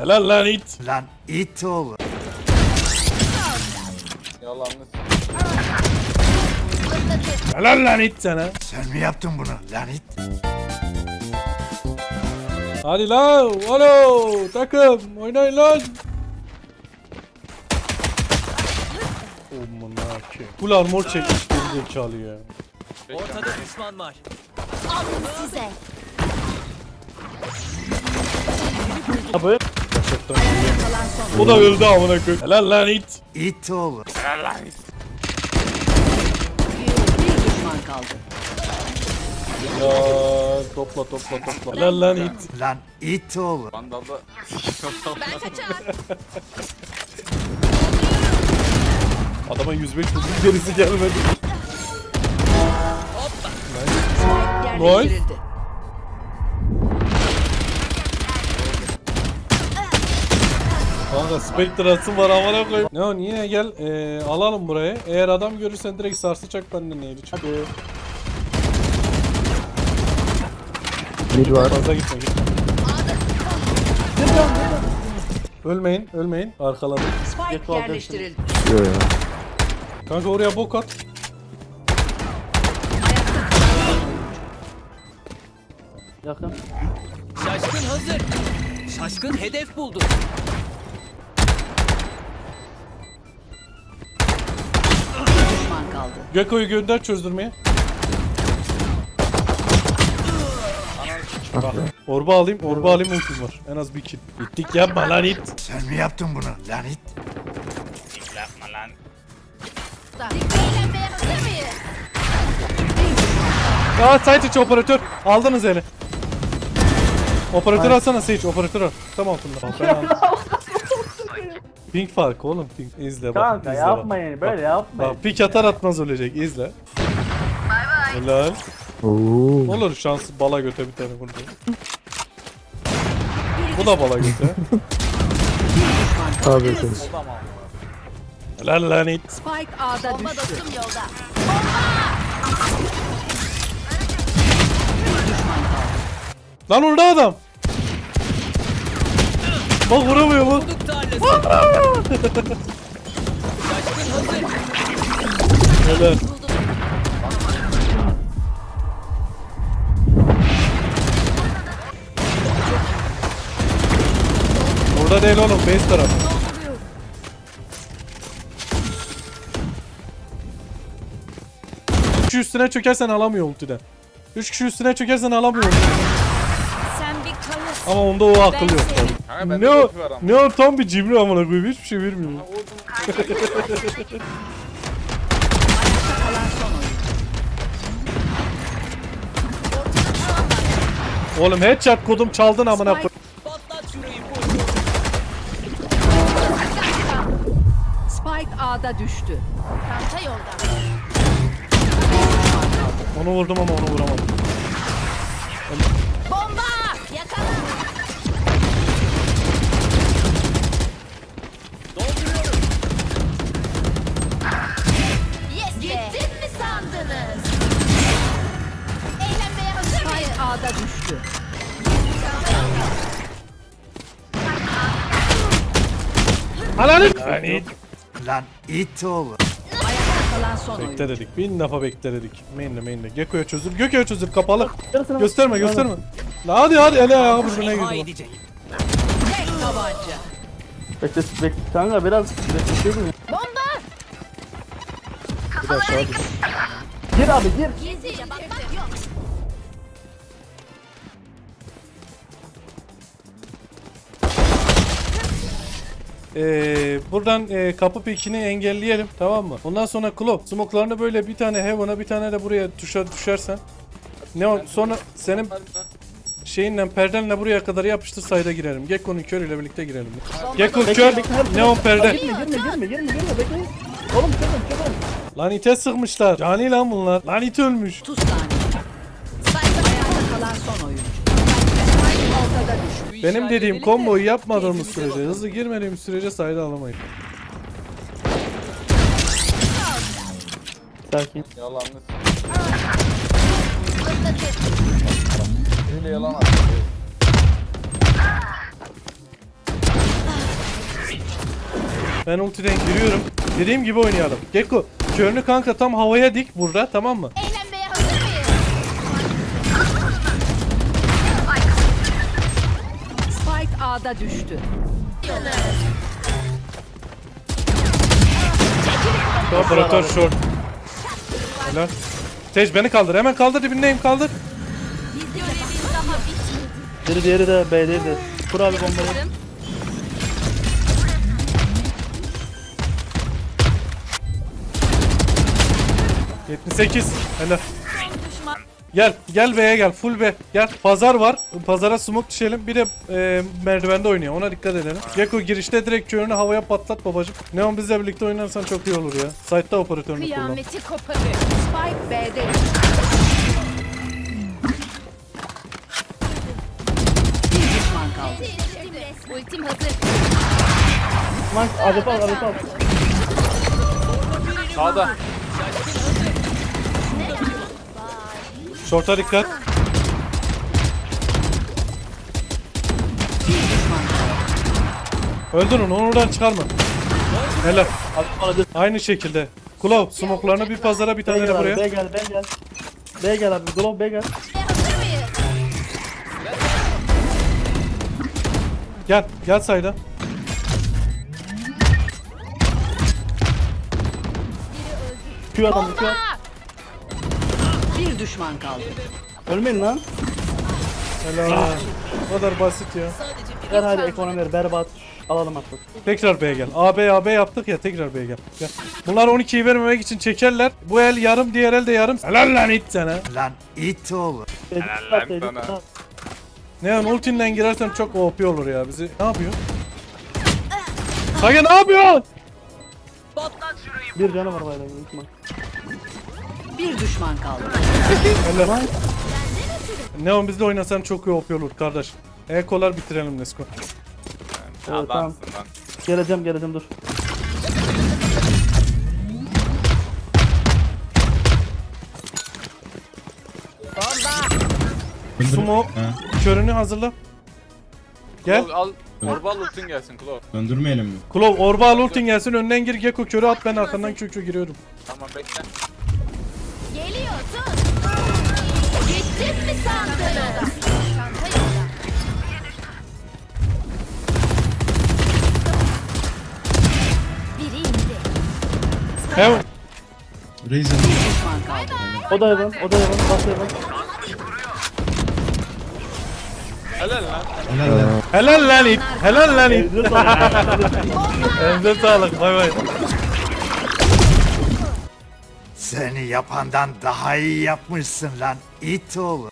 Helal lan it. Lan it oğlu. Yalanlı. Helal lan it sana. Sen mi yaptın bunu lan it? Hadi lan. Alo. Takım. Oynayın lan. Aman ki. Full armor çekmiş geri zekalı ya. Ortada düşman var. Alın size. Gerçekten. Bu da öldü amına koyayım. Helal lan it. It oğlu. Bir düşman kaldı. Ya topla topla topla. Helal lan it. Lan it oğlu. Vandalda Ben kaçar. Adama 105 vurdum gerisi gelmedi. Yerleştirildi. Kanka Spectre atım var amına koyayım. Ne o yine gel ee, alalım burayı. Eğer adam görürsen direkt sarsacak benden neydi çünkü. Mid var. Fazla gitme gitme. Ölmeyin, ölmeyin. Arkaladım. Spike yerleştirildi. Yo ya. Kanka oraya bok at. Şaşkın hazır. Şaşkın hedef buldu. Göko'yu gönder çözdürmeye. Bak, orba alayım, orba alayım ultim var. En az bir kill. Bittik yapma lan it. Sen mi yaptın bunu lan it? Eğlenmeye hazır mıyız? Aa site içi operatör. Aldınız eli. Operatör alsana Sage, operatör al. Tam altında. Ben aldım. Pink farkı oğlum pink. İzle bak. Kanka izle yapmayın bak. böyle yapmayın. Bak pik atar atmaz ölecek izle. Helal. Oo. Olur şans bala göte bir tane vurdu. Bu da bala göte. Tabii söz. Helal lan it. Spike A'da Bomba düştü. dostum yolda. Lan orada adam. Bak vuramıyor bak. Şaşkın hazır. Helal. Orada değil oğlum base taraf. Üç kişi üstüne çökersen alamıyor ultiden. Üç kişi üstüne çökersen alamıyor. Ama onda o akıl yok tabii. Kanka bende Ne o? kötü var ama. Ne o tam bir cimri amına koyayım hiçbir şey vermiyor. Oğlum headshot kodum çaldın amına bu. Spike A'da düştü. Çanta yolda. Onu vurdum ama onu vuramadım. Bomba! A'da düştü. Ananı! Yani Lan it oğlu. Ayakta kalan son oyun. bekle dedik. Bin defa bekle dedik. Mainle mainle. Gekko'ya çözür. Gök'e çözür kapalı. Gösterme gösterme. La hadi hadi ele ayağı birbirine İmha girdi. Tek tabanca. Bekle bekle kanka biraz bekleseydin. Bomba! Bir de aşağı düş. Gir abi gir. Gizlice bakmak yok. Ee, buradan e, kapı pikini engelleyelim tamam mı? Ondan sonra Klop smoke'larını böyle bir tane Heaven'a bir tane de buraya tuşa düşersen. Ne o sonra senin şeyinle perdenle buraya kadar yapıştır sayda girelim. Gekko'nun körüyle birlikte girelim. Gekko kör, neon perde. Girme girme girme girme girme bekle. Oğlum çabuk çabuk. Lan ite sıkmışlar. Cani lan bunlar. Lan it ölmüş. 30 saniye. Ayakta kalan son oyuncu. Spike ortada düştü. Bu Benim dediğim komboyu yapmadığımız sürece, hızlı girmediğimiz sürece sayda alamayız. Sakin. Yalanlı. Öyle yalan attı. Ben ultiden giriyorum. Dediğim gibi oynayalım. Gekko körünü kanka tam havaya dik burada tamam mı? A'da düştü. Operatör short. Helal. Tej beni kaldır. Hemen kaldır dibindeyim kaldır. Biri diğeri de B'deydi. Kur abi bombayı. 78. Helal. Gel, gel B'ye gel. Full B. Gel. Pazar var. Pazara smoke düşelim. Bir de e, merdivende oynuyor. Ona dikkat edelim. Gekko girişte direkt körünü havaya patlat babacım. Neon bizle birlikte oynarsan çok iyi olur ya. Site'da operatörünü kullan. Kıyameti koparır. Spike B'de düştü. Bir düşman kaldı. Ultim hazır. Lan AWP al AWP al. Sağda. Short'a dikkat. Öldür onu. Onu oradan çıkarma. Helal. Aynı şekilde. Kulov smoke'larını bir pazara bir tane de buraya. B gel B gel. B gel abi. Glove B gel. Gel. Gel sayda. Q adam Q at. Bir düşman kaldı. Ölmeyin lan. Helal. Bu kadar basit ya. Ver hadi ekonomi berbat. Alalım artık. Tekrar B'ye gel. AB AB yaptık ya tekrar B'ye gel. gel. Bunlar 12'yi vermemek için çekerler. Bu el yarım diğer el de yarım. Helal lan it sana. Lan it oğlu. Helal sana. Neon ultinle girersen çok OP olur ya bizi. Ne yapıyor? Kage ne yapıyorsun? Bir canı var bayrağı unutma. Bir düşman kaldı. Helal. Neon bizle oynasan çok iyi OP olur kardeş. Ekolar bitirelim Nesko. Evet, tamam. Adamsın lan. Geleceğim geleceğim dur. Sumo körünü hazırla. Gel. Klov al. Orbal ultin gelsin Klov. Döndürmeyelim mi? Klov orba al ultin gelsin önden gir Gecko körü at ben arkandan QQ giriyorum. Tamam bekle. Geliyor tut. Gittim mi sandınız? Çanta yolda. Biri indi. Heaven. Razer. Düşman kaldı. O da yalan, o da yalan, bas yalan. Helal lan. Helal lan. Helal lan it. Helal lan it. Elinize sağlık. Bay bay. Seni yapandan daha iyi yapmışsın lan it oğlu.